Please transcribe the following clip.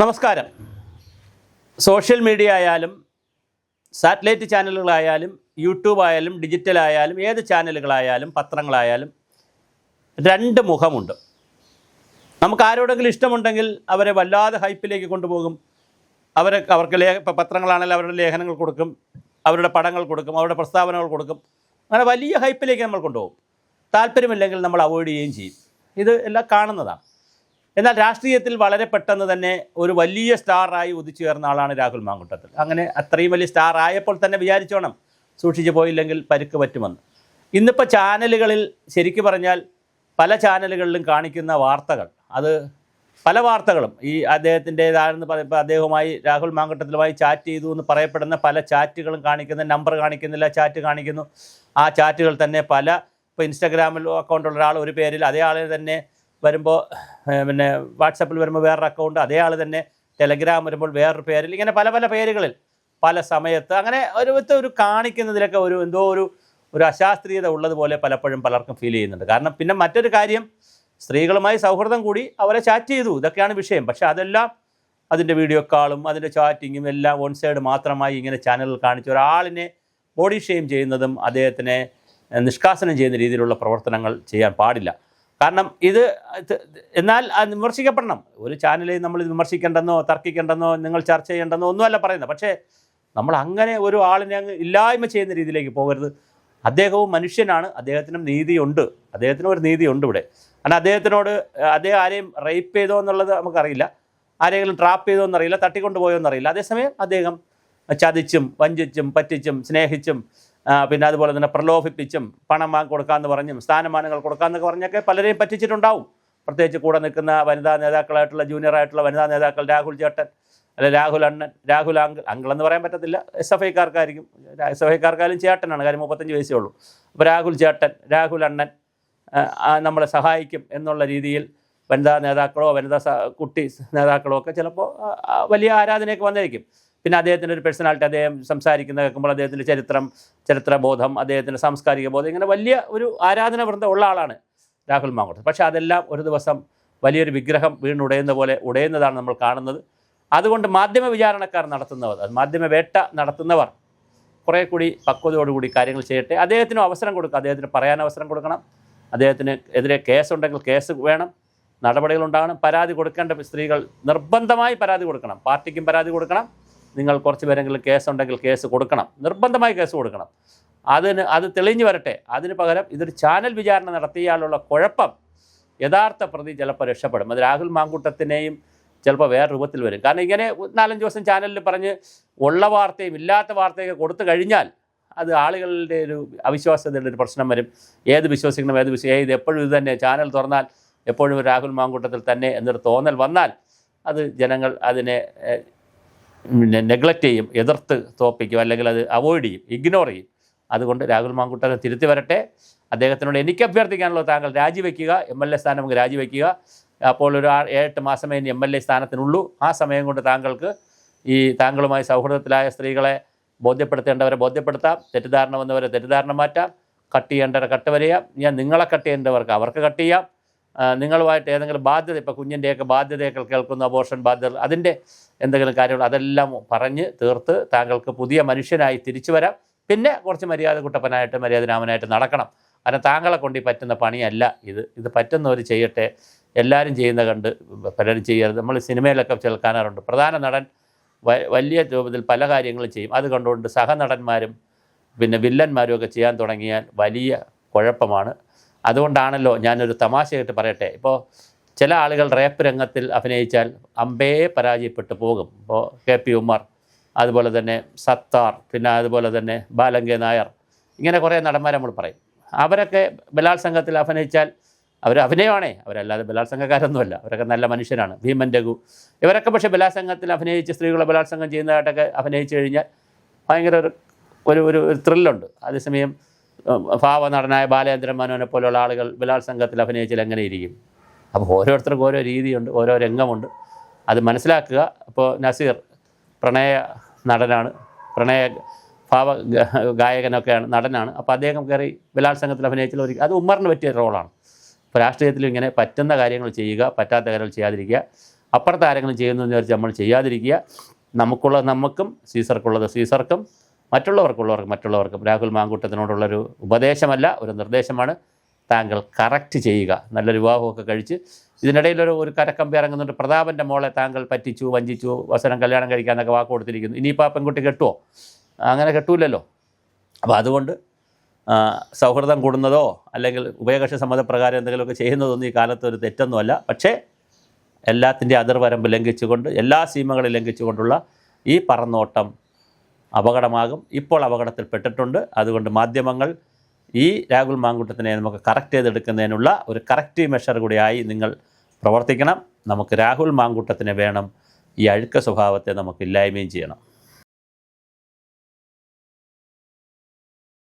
നമസ്കാരം. Social media ആയാലും satellite ചാനലുകളായാലും യൂട്യൂബ് ആയാലും ഡിജിറ്റൽ ആയാലും ഏത് ചാനലുകളായാലും പത്രങ്ങളായാലും രണ്ട് മുഖമുണ്ട്. നമുക്ക് ആരോടെങ്കിലും ഇഷ്ടമുണ്ടെങ്കിൽ അവരെ വല്ലാതെ ഹൈപ്പിലേക്ക് കൊണ്ടുപോകും. അവരെ അവർക്ക് ലേ ഇപ്പോൾ പത്രങ്ങളാണെങ്കിൽ അവരുടെ ലേഖനങ്ങൾ കൊടുക്കും അവരുടെ പടങ്ങൾ കൊടുക്കും അവരുടെ പ്രസ്താവനകൾ കൊടുക്കും. അങ്ങനെ വലിയ ഹൈപ്പിലേക്ക് നമ്മൾ കൊണ്ടുപോകും. താല്പര്യമില്ലെങ്കിൽ നമ്മൾ അവോയ്ഡ് ചെയ്യുകയും ചെയ്യും. ഇത് എല്ലാം കാണുന്നതാണ്. എന്നാൽ രാഷ്ട്രീയത്തിൽ വളരെ പെട്ടെന്ന് തന്നെ ഒരു വലിയ സ്റ്റാറായി ഉദിച്ചുയർന്ന ആളാണ് രാഹുൽ മാങ്കുട്ടത്തിൽ. അങ്ങനെ അത്രയും വലിയ സ്റ്റാർ ആയപ്പോൾ തന്നെ വിചാരിച്ചോണം സൂക്ഷിച്ചു പോയില്ലെങ്കിൽ പരുക്ക് പറ്റുമെന്ന്. ഇന്നിപ്പോൾ ചാനലുകളിൽ ശരിക്കു പറഞ്ഞാൽ പല ചാനലുകളിലും കാണിക്കുന്ന വാർത്തകൾ അത് പല വാർത്തകളും ഈ അദ്ദേഹത്തിന്റെതാണെന്ന് പറയുമ്പോൾ അദ്ദേഹവുമായി രാഹുൽ മാങ്കട്ടത്തിലുമായി ചാറ്റ് ചെയ്തു എന്ന് പറയപ്പെടുന്ന പല ചാറ്റുകളും കാണിക്കുന്ന നമ്പർ കാണിക്കുന്നില്ല ചാറ്റ് കാണിക്കുന്നു. ആ ചാറ്റുകൾ തന്നെ പല ഇപ്പോൾ ഇൻസ്റ്റാഗ്രാമിൽ അക്കൗണ്ടുള്ള ഒരാൾ ഒരു പേരിൽ അതേ ആളിൽ തന്നെ വരുമ്പോൾ പിന്നെ വാട്സപ്പിൽ വരുമ്പോൾ വേറൊരു അക്കൗണ്ട് അതേ ആൾ തന്നെ ടെലഗ്രാം വരുമ്പോൾ വേറൊരു പേരിൽ. ഇങ്ങനെ പല പല പേരുകളിൽ പല സമയത്ത്. അങ്ങനെ ഒരു ഒരു കാണിക്കുന്നതിലൊക്കെ ഒരു എന്തോ ഒരു ഒരു അശാസ്ത്രീയത ഉള്ളതുപോലെ പലപ്പോഴും പലർക്കും ഫീൽ ചെയ്യുന്നുണ്ട്. കാരണം പിന്നെ മറ്റൊരു കാര്യം സ്ത്രീകളുമായി സൗഹൃദം കൂടി അവരെ ചാറ്റ് ചെയ്തു. ഇതൊക്കെയാണ് വിഷയം. പക്ഷേ അതെല്ലാം അതിന്റെ വീഡിയോ കാളും അതിന്റെ ചാറ്റിങ്ങും എല്ലാം വൺ സൈഡ് മാത്രമായി ഇങ്ങനെ ചാനലിൽ കാണിച്ച് ഒരാളിനെ ബോഡി ഷെയിം ചെയ്യുന്നതും അദ്ദേഹത്തിനെ നിഷ്കാസനം ചെയ്യുന്ന രീതിയിലുള്ള പ്രവർത്തനങ്ങൾ ചെയ്യാൻ പാടില്ല. കാരണം ഇത് എന്നാൽ അത് വിമർശിക്കപ്പെടണം. ഒരു ചാനലിൽ നമ്മൾ ഇത് വിമർശിക്കേണ്ടെന്നോ തർക്കിക്കേണ്ടെന്നോ നിങ്ങൾ ചർച്ച ചെയ്യേണ്ടെന്നോ ഒന്നുമല്ല പറയുന്നത്. പക്ഷേ നമ്മൾ അങ്ങനെ ഒരു ആളിനെ അങ്ങ് ഇല്ലായ്മ ചെയ്യുന്ന രീതിയിലേക്ക് പോകരുത്. അദ്ദേഹവും മനുഷ്യനാണ്. അദ്ദേഹത്തിനും നീതിയുണ്ട്. അദ്ദേഹത്തിനും ഒരു നീതിയുണ്ട് ഇവിടെ. കാരണം അദ്ദേഹത്തിനോട് അദ്ദേഹം ആരെയും റേപ്പ് ചെയ്തോ എന്നുള്ളത് നമുക്കറിയില്ല. ആരെങ്കിലും ട്രാപ്പ് ചെയ്തോ എന്നറിയില്ല. തട്ടിക്കൊണ്ടുപോയോ എന്നറിയില്ല. അതേസമയം അദ്ദേഹം ചതിച്ചും വഞ്ചിച്ചും പറ്റിച്ചും സ്നേഹിച്ചും പിന്നെ അതുപോലെ തന്നെ പ്രലോഭിപ്പിച്ചും പണം വാങ്ങി കൊടുക്കാമെന്ന് പറഞ്ഞും സ്ഥാനമാനങ്ങൾ കൊടുക്കാമെന്നൊക്കെ പറഞ്ഞൊക്കെ പലരെയും പറ്റിച്ചിട്ടുണ്ടാവും. പ്രത്യേകിച്ച് കൂടെ നിൽക്കുന്ന വനിതാ നേതാക്കളായിട്ടുള്ള ജൂനിയർ ആയിട്ടുള്ള വനിതാ നേതാക്കൾ രാഹുൽ ചേട്ടൻ അല്ലെ രാഹുൽ അണ്ണൻ രാഹുൽ അങ്കിൾ അങ്കിൾ എന്ന് പറയാൻ പറ്റത്തില്ല. എസ് എഫ് ഐക്കാർക്കായിരിക്കും. എസ് എഫ് ഐക്കാർക്കാരും ചേട്ടനാണ് കാര്യം മുപ്പത്തഞ്ച് വയസ്സേ ഉള്ളൂ. അപ്പോൾ രാഹുൽ ചേട്ടൻ രാഹുൽ അണ്ണൻ നമ്മളെ സഹായിക്കും എന്നുള്ള രീതിയിൽ വനിതാ നേതാക്കളോ വനിതാ കുട്ടി നേതാക്കളോ ഒക്കെ ചിലപ്പോൾ വലിയ ആരാധനയൊക്കെ വന്നിരിക്കും. പിന്നെ അദ്ദേഹത്തിന്റെ ഒരു പേഴ്സണാലിറ്റി അദ്ദേഹം സംസാരിക്കുന്ന കേൾക്കുമ്പോൾ അദ്ദേഹത്തിന്റെ ചരിത്രം ബോധം അദ്ദേഹത്തിന്റെ സാംസ്കാരിക ബോധം ഇങ്ങനെ വലിയ ഒരു ആരാധന വൃന്ദം ഉള്ള ആളാണ് രാഹുൽ മാങ്കോട്ട്. പക്ഷേ അതെല്ലാം ഒരു ദിവസം വലിയൊരു വിഗ്രഹം വീണുടയുന്ന പോലെ ഉടയുന്നതാണ് നമ്മൾ കാണുന്നത്. അതുകൊണ്ട് മാധ്യമ വിചാരണക്കാർ നടത്തുന്നവർ അത് മാധ്യമ വേട്ട നടത്തുന്നവർ കുറേ കൂടി പക്വതയോടുകൂടി കാര്യങ്ങൾ ചെയ്യട്ടെ. അദ്ദേഹത്തിന് അവസരം കൊടുക്കുക. അദ്ദേഹത്തിന് പറയാൻ അവസരം കൊടുക്കണം. അദ്ദേഹത്തിന് എതിരെ കേസുണ്ടെങ്കിൽ കേസ് വേണം. നടപടികളുണ്ടാകണം പരാതി കൊടുക്കേണ്ട സ്ത്രീകൾ നിർബന്ധമായി പരാതി കൊടുക്കണം. പാർട്ടിക്കും പരാതി കൊടുക്കണം. നിങ്ങൾ കുറച്ച് പേരെങ്കിലും കേസുണ്ടെങ്കിൽ കേസ് കൊടുക്കണം. നിർബന്ധമായി കേസ് കൊടുക്കണം. അതിന് അത് തെളിഞ്ഞു വരട്ടെ. അതിന് പകരം ഇതൊരു ചാനൽ വിചാരണ നടത്തിയാലുള്ള കുഴപ്പം യഥാർത്ഥ പ്രതി ചിലപ്പോൾ രക്ഷപ്പെടും. അത് രാഹുൽ മാങ്കൂട്ടത്തിനെയും ചിലപ്പോൾ വേറെ രൂപത്തിൽ വരും. കാരണം ഇങ്ങനെ നാലഞ്ച് ദിവസം ചാനലിൽ പറഞ്ഞ് ഉള്ള വാർത്തയും ഇല്ലാത്ത വാർത്തയൊക്കെ കൊടുത്തു കഴിഞ്ഞാൽ അത് ആളുകളുടെ ഒരു അവിശ്വാസ്യതയുടെ ഒരു പ്രശ്നം വരും. ഏത് വിശ്വസിക്കണം ഏത് വിശ്വ ഇത് എപ്പോഴും ഇത് തന്നെ. ചാനൽ തുറന്നാൽ എപ്പോഴും രാഹുൽ മാങ്കൂട്ടത്തിൽ തന്നെ എന്നൊരു തോന്നൽ വന്നാൽ അത് ജനങ്ങൾ അതിനെ പിന്നെ നെഗ്ലക്റ്റ് ചെയ്യും എതിർത്ത് തോപ്പിക്കും അല്ലെങ്കിൽ അത് അവോയ്ഡ് ചെയ്യും ഇഗ്നോർ ചെയ്യും. അതുകൊണ്ട് രാഹുൽ മാങ്കുട്ടനെ തിരുത്തി വരട്ടെ. അദ്ദേഹത്തിനോട് എനിക്ക് അഭ്യർത്ഥിക്കാനുള്ളത് താങ്കൾ രാജിവെക്കുക എം എൽ എ സ്ഥാനം നമുക്ക് രാജിവെക്കുക. അപ്പോൾ ഒരു ഏഴെട്ട് മാസമേ ഇനി എം എൽ എ സ്ഥാനത്തിനുള്ളൂ. ആ സമയം കൊണ്ട് താങ്കൾക്ക് ഈ താങ്കളുമായി സൗഹൃദത്തിലായ സ്ത്രീകളെ ബോധ്യപ്പെടുത്തേണ്ടവരെ ബോധ്യപ്പെടുത്താം. തെറ്റിദ്ധാരണ വന്നവരെ തെറ്റിദ്ധാരണ മാറ്റാം. കട്ട് ചെയ്യേണ്ടവരെ കട്ട് വരെയാം. ഞാൻ നിങ്ങളെ കട്ട് ചെയ്യേണ്ടവർക്ക് അവർക്ക് കട്ട് ചെയ്യാം. നിങ്ങളുമായിട്ട് ഏതെങ്കിലും ബാധ്യത ഇപ്പോൾ കുഞ്ഞിന്റെയൊക്കെ ബാധ്യതയൊക്കെ കേൾക്കുന്ന അബോർഷൻ ബാധ്യത അതിന്റെ എന്തെങ്കിലും കാര്യങ്ങൾ അതെല്ലാം പറഞ്ഞ് തീർത്ത് താങ്കൾക്ക് പുതിയ മനുഷ്യനായി തിരിച്ചു വരാം. പിന്നെ കുറച്ച് മര്യാദ കുട്ടപ്പനായിട്ട് മര്യാദ രാമനായിട്ട് നടക്കണം. കാരണം താങ്കളെ കൊണ്ട് ഈ പറ്റുന്ന പണിയല്ല ഇത്. ഇത് പറ്റുന്നവർ ചെയ്യട്ടെ. എല്ലാവരും ചെയ്യുന്ന കണ്ട് പലരും ചെയ്യരുത്. നമ്മൾ സിനിമയിലൊക്കെ കേൾക്കാറുണ്ട്. പ്രധാന നടൻ വലിയ രൂപത്തിൽ പല കാര്യങ്ങളും ചെയ്യും. അത് കണ്ടുകൊണ്ട് സഹനടന്മാരും പിന്നെ വില്ലന്മാരും ഒക്കെ ചെയ്യാൻ തുടങ്ങിയാൽ വലിയ കുഴപ്പമാണ്. അതുകൊണ്ടാണല്ലോ ഞാനൊരു തമാശയായിട്ട് പറയട്ടെ. ഇപ്പോൾ ചില ആളുകൾ റേപ്പ് രംഗത്തിൽ അഭിനയിച്ചാൽ അമ്പേ പരാജയപ്പെട്ടു പോകും. ഇപ്പോൾ കെ പി ഉമ്മർ അതുപോലെ തന്നെ സത്താർ പിന്നെ അതുപോലെ തന്നെ ബാലങ്കെ നായർ ഇങ്ങനെ കുറേ നടന്മാരെ നമ്മൾ പറയും. അവരൊക്കെ ബലാത്സംഗത്തിൽ അഭിനയിച്ചാൽ അവർ അഭിനയമാണേ. അവരല്ലാതെ ബലാത്സംഗക്കാരൊന്നുമല്ല. അവരൊക്കെ നല്ല മനുഷ്യരാണ്. ഭീമൻ രഘു. ഇവരൊക്കെ പക്ഷേ ബലാത്സംഗത്തിൽ അഭിനയിച്ച് സ്ത്രീകളെ ബലാത്സംഗം ചെയ്യുന്നതായിട്ടൊക്കെ അഭിനയിച്ചു കഴിഞ്ഞാൽ ഭയങ്കര ഒരു ഒരു ഒരു ത്രില്ലുണ്ട് അതേസമയം ഉം, ഭാവനടനായ ബാലേന്ദ്രൻ മനോനെ പോലുള്ള ആളുകൾ ബലാത്സംഗത്തിൽ അഭിനയിച്ചാൽ എങ്ങനെ ഇരിക്കും? അപ്പോൾ ഓരോരുത്തർക്കും ഓരോ രീതിയുണ്ട് ഓരോ രംഗമുണ്ട്. അത് മനസ്സിലാക്കുക. അപ്പോൾ നസീർ പ്രണയ നടനാണ് പ്രണയ ഭാവ ഗായകനൊക്കെയാണ് നടനാണ്. അപ്പോൾ അദ്ദേഹം കയറി ബലാത്സംഗത്തിൽ അഭിനയിച്ചാൽ ഒരു അത് ഉമ്മറിന് പറ്റിയ റോളാണ്. അപ്പോൾ രാഷ്ട്രീയത്തിൽ ഇങ്ങനെ പറ്റുന്ന കാര്യങ്ങൾ ചെയ്യുക പറ്റാത്ത കാര്യങ്ങൾ ചെയ്യാതിരിക്കുക. അപ്പുറത്തെ ആരെങ്കിലും ചെയ്യുന്നു എന്ന് വിചാരിച്ച് നമ്മൾ ചെയ്യാതിരിക്കുക. നമുക്കുള്ളത് നമുക്കും സീസർക്കുള്ളത് സീസർക്കും മറ്റുള്ളവർക്കുള്ളവർക്കും മറ്റുള്ളവർക്കും. രാഹുൽ മാങ്കൂട്ടത്തിനോടുള്ളൊരു ഉപദേശമല്ല ഒരു നിർദ്ദേശമാണ്. താങ്കൾ കറക്റ്റ് ചെയ്യുക. നല്ലൊരു വിവാഹമൊക്കെ കഴിച്ച് ഇതിനിടയിലൊരു ഒരു കരക്കമ്പി ഇറങ്ങുന്നുണ്ട് പ്രതാപന്റെ മോളെ താങ്കൾ പറ്റിച്ചു വഞ്ചിച്ചു അവസരം കല്യാണം കഴിക്കാനൊക്കെ വാക്ക് കൊടുത്തിരിക്കുന്നു. ഇനിയിപ്പോൾ ആ പെൺകുട്ടി കെട്ടുമോ അങ്ങനെ കെട്ടൂലല്ലോ. അപ്പോൾ അതുകൊണ്ട് സൗഹൃദം കൂടുന്നതോ അല്ലെങ്കിൽ ഉഭയകക്ഷി സമ്മതപ്രകാരം എന്തെങ്കിലുമൊക്കെ ചെയ്യുന്നതൊന്നും ഈ കാലത്ത് ഒരു തെറ്റൊന്നുമല്ല. പക്ഷേ എല്ലാത്തിന്റെ അതിർവരമ്പ് ലംഘിച്ചുകൊണ്ട് എല്ലാ സീമകളും ലംഘിച്ചുകൊണ്ടുള്ള ഈ പറന്നോട്ടം അപകടമാകും. ഇപ്പോൾ അപകടത്തിൽപ്പെട്ടിട്ടുണ്ട് അതുകൊണ്ട് മാധ്യമങ്ങൾ ഈ രാഹുൽ മാങ്കുട്ടത്തിനെ നമുക്ക് കറക്റ്റ് ചെയ്തെടുക്കുന്നതിനുള്ള ഒരു കറക്റ്റീവ് മെഷർ കൂടിയായി നിങ്ങൾ പ്രവർത്തിക്കണം. നമുക്ക് രാഹുൽ മാങ്കുട്ടത്തിനെ വേണം. ഈ അഴുക്ക സ്വഭാവത്തെ നമുക്ക് ഇല്ലായ്മയും ചെയ്യണം.